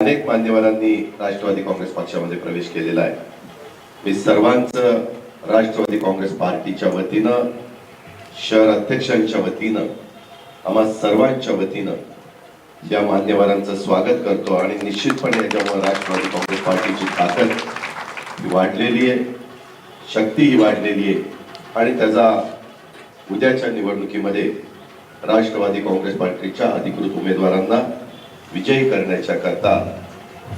अनेक मान्यवरांनी राष्ट्रवादी काँग्रेस पक्षामध्ये प्रवेश केलेला आहे. मी सर्वांचं राष्ट्रवादी काँग्रेस पार्टीच्या वतीनं शहर अध्यक्षांच्या वतीनं आम्हा सर्वांच्या वतीनं या मान्यवरांचं स्वागत करतो आणि निश्चितपणे याच्यामुळे राष्ट्रवादी काँग्रेस पार्टीची ताकद ही वाढलेली आहे शक्ती ही वाढलेली आहे आणि त्याचा उद्याच्या निवडणुकीमध्ये राष्ट्रवादी काँग्रेस पार्टीच्या अधिकृत उमेदवारांना विजयी करण्याच्या करता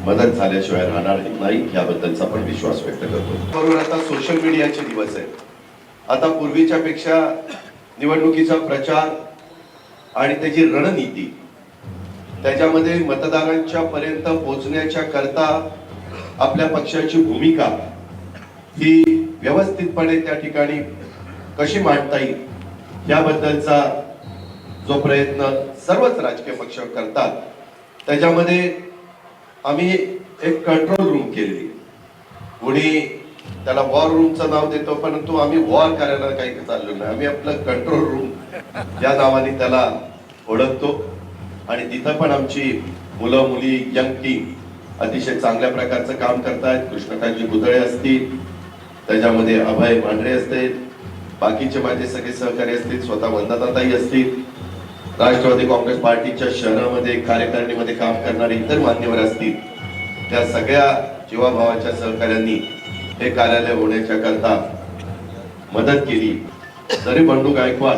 मदत झाल्याशिवाय राहणार नाही याबद्दलचा पण विश्वास व्यक्त करतो. बरोबर आता सोशल मीडियाचे दिवस आहेत. आता पूर्वीच्या पेक्षा निवडणुकीचा प्रचार आणि त्याची रणनीती त्याच्यामध्ये मतदारांच्या पर्यंत पोहोचण्याच्या करता आपल्या पक्षाची भूमिका ही व्यवस्थितपणे त्या ठिकाणी कशी मांडता येईल याबद्दलचा जो प्रयत्न सर्वच राजकीय पक्ष करतात त्याच्यामध्ये आम्ही एक कंट्रोल रूम केली कोणी त्याला वॉर रूमचं नाव देतो परंतु आम्ही वॉर करायला काही चाललो नाही. आम्ही आपलं कंट्रोल रूम या नावाने त्याला ओळखतो. आणि तिथं पण आमची मुलं मुली यंग टीम अतिशय चांगल्या प्रकारचं काम करतायत. कृष्णकांतजी गुदळे असतील त्याच्यामध्ये अभय मांढरे असतील बाकीचे माझे सगळे सहकारी असतील स्वतः वंदनाताई असतील राष्ट्रवादी काँग्रेस पार्टीच्या शहरामध्ये कार्यकारिणीमध्ये काम करणारे इतर मान्यवर असतील त्या सगळ्या जीवाभावाच्या सहकार्यांनी हे कार्यालय होण्याच्या करता मदत केली. तरी बंडू गायकवाड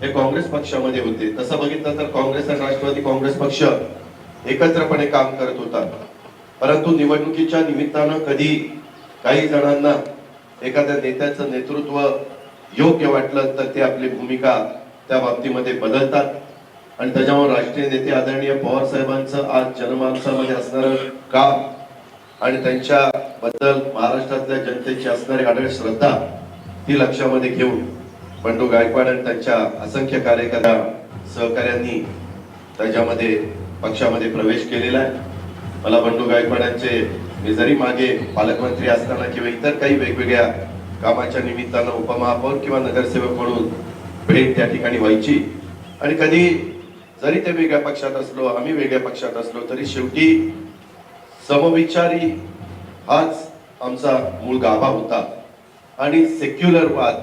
हे काँग्रेस पक्षामध्ये होते. तसं बघितलं तर काँग्रेस आणि राष्ट्रवादी काँग्रेस पक्ष एकत्रपणे काम करत होता. परंतु निवडणुकीच्या निमित्तानं कधी काही जणांना एखाद्या नेत्याचं नेतृत्व योग्य वाटलं तर ते आपली भूमिका त्या बाबतीमध्ये बदलतात. आणि त्याच्यामुळे राष्ट्रीय नेते आदरणीय पवार साहेबांचं आज जनमानसामध्ये असणारं काम आणि त्यांच्या बद्दल महाराष्ट्रातल्या जनतेची असणारी आढळ श्रद्धा ती लक्षामध्ये घेऊन बंडू गायकवाड आणि त्यांच्या असंख्य कार्यकर्त्या सहकार्यांनी त्याच्यामध्ये पक्षामध्ये प्रवेश केलेला आहे. मला बंडू गायकवाडांचे मी जरी मागे पालकमंत्री असताना किंवा इतर काही वेगवेगळ्या कामाच्या निमित्तानं उपमहापौर किंवा नगरसेवक म्हणून भेट त्या ठिकाणी व्हायची. आणि कधी जरी ते वेगळ्या पक्षात असलो आम्ही वेगळ्या पक्षात असलो तरी शेवटी समविचारी हाच आमचा मूळ गाभा होता. आणि सेक्युलर वाद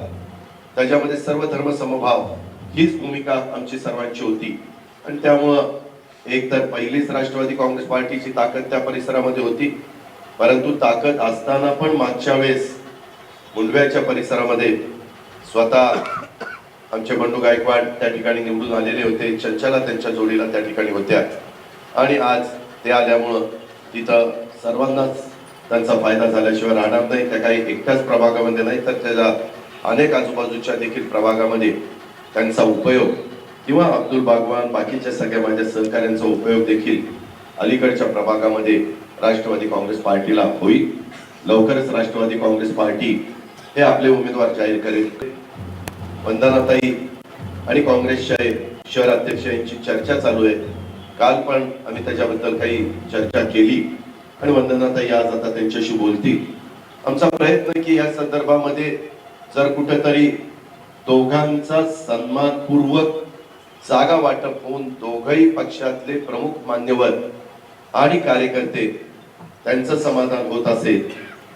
त्याच्यामध्ये सर्व धर्म समभाव हीच भूमिका आमची सर्वांची होती. आणि त्यामुळं एक तर पहिलीच राष्ट्रवादी काँग्रेस पार्टीची ताकद त्या परिसरामध्ये होती. परंतु ताकद असताना पण मागच्या वेळेस मुंडव्याच्या परिसरामध्ये स्वतः आमचे बंडू गायकवाड त्या ठिकाणी निवडून आलेले होते. चंचला त्यांच्या जोडीला त्या ठिकाणी होत्या. आणि आज ते आल्यामुळं तिथं सर्वांनाच त्यांचा फायदा झाल्याशिवाय राहणार नाही. त्या काही एकट्याच प्रभागामध्ये नाही तर त्याच्या अनेक आजूबाजूच्या देखील प्रभागामध्ये त्यांचा उपयोग किंवा अब्दुल बागवान बाकीच्या सगळ्या माझ्या सहकाऱ्यांचा उपयोग देखील अलीकडच्या प्रभागामध्ये राष्ट्रवादी काँग्रेस पार्टीला होईल. लवकरच राष्ट्रवादी काँग्रेस पार्टी हे आपले उमेदवार जाहीर करेल. वंदनाताई आणि काँग्रेसच्या शहर अध्यक्ष यांची चर्चा चालू आहे. काल पण आम्ही त्याच्याबद्दल काही चर्चा केली आणि वंदनाताई आज आता त्यांच्याशी बोलतील. आमचा प्रयत्न की या संदर्भामध्ये जर कुठेतरी दोघांचा सन्मानपूर्वक जागा वाटप होऊन दोघही पक्षातले प्रमुख मान्यवर आणि कार्यकर्ते त्यांचं समाधान होत असेल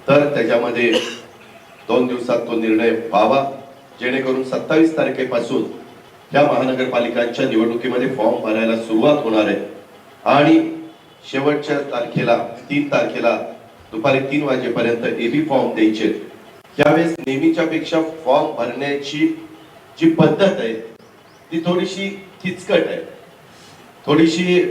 तर त्याच्यामध्ये दोन दिवसात तो निर्णय व्हावा. जेणेकरून सत्तावीस तारखेपासून या महानगरपालिकांच्या निवडणुकीमध्ये फॉर्म भरायला सुरुवात होणार आहे. आणि शेवटच्या तारखेला तीन तारखेला दुपारी तीन वाजेपर्यंत एबी फॉर्म द्यायचे. यावेळेस नेहमीच्या पेक्षा फॉर्म भरण्याची जी पद्धत आहे ती थोडीशी किचकट आहे. थोडीशी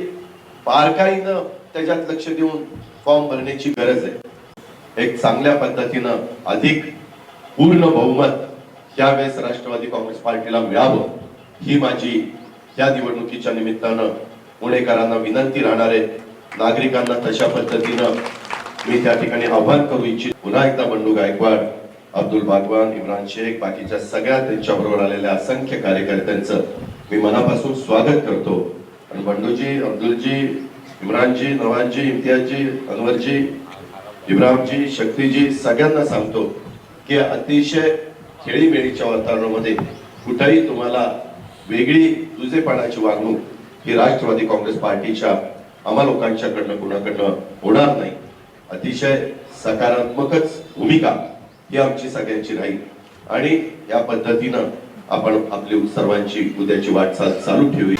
बारकाईनं त्याच्यात लक्ष देऊन फॉर्म भरण्याची गरज आहे. एक चांगल्या पद्धतीनं अधिक पूर्ण बहुमत यावेळेस राष्ट्रवादी काँग्रेस पार्टीला मिळावं ही माझी या निवडणुकीच्या निमित्तानं पुणेकरांना विनंती राहणार आहे नागरिकांना तशा पद्धतीनं मी त्या ठिकाणी आव्हान करू इच्छित. पुन्हा एकदा बंडू गायकवाड अब्दुल बागवान इम्रान शेख बाकीच्या सगळ्या त्यांच्याबरोबर आलेल्या असंख्य कार्यकर्त्यांचं मी मनापासून स्वागत करतो. आणि बंडूजी अब्दुलजी इम्रानजी नवानजी इम्तियाजजी अनवरजी इब्रामजी शक्तीजी सगळ्यांना सांगतो की अतिशय खेळीमेळीच्या वातावरणामध्ये कुठेही तुम्हाला वेगळी तुझेपणाची वागणूक ही राष्ट्रवादी काँग्रेस पार्टीच्या आम्हा लोकांच्याकडनं कुणाकडनं होणार नाही. अतिशय सकारात्मकच भूमिका ही आमची सगळ्यांची राहील. आणि या पद्धतीनं आपण आपली सर्वांची उद्याची वाटचाल चालू ठेवू.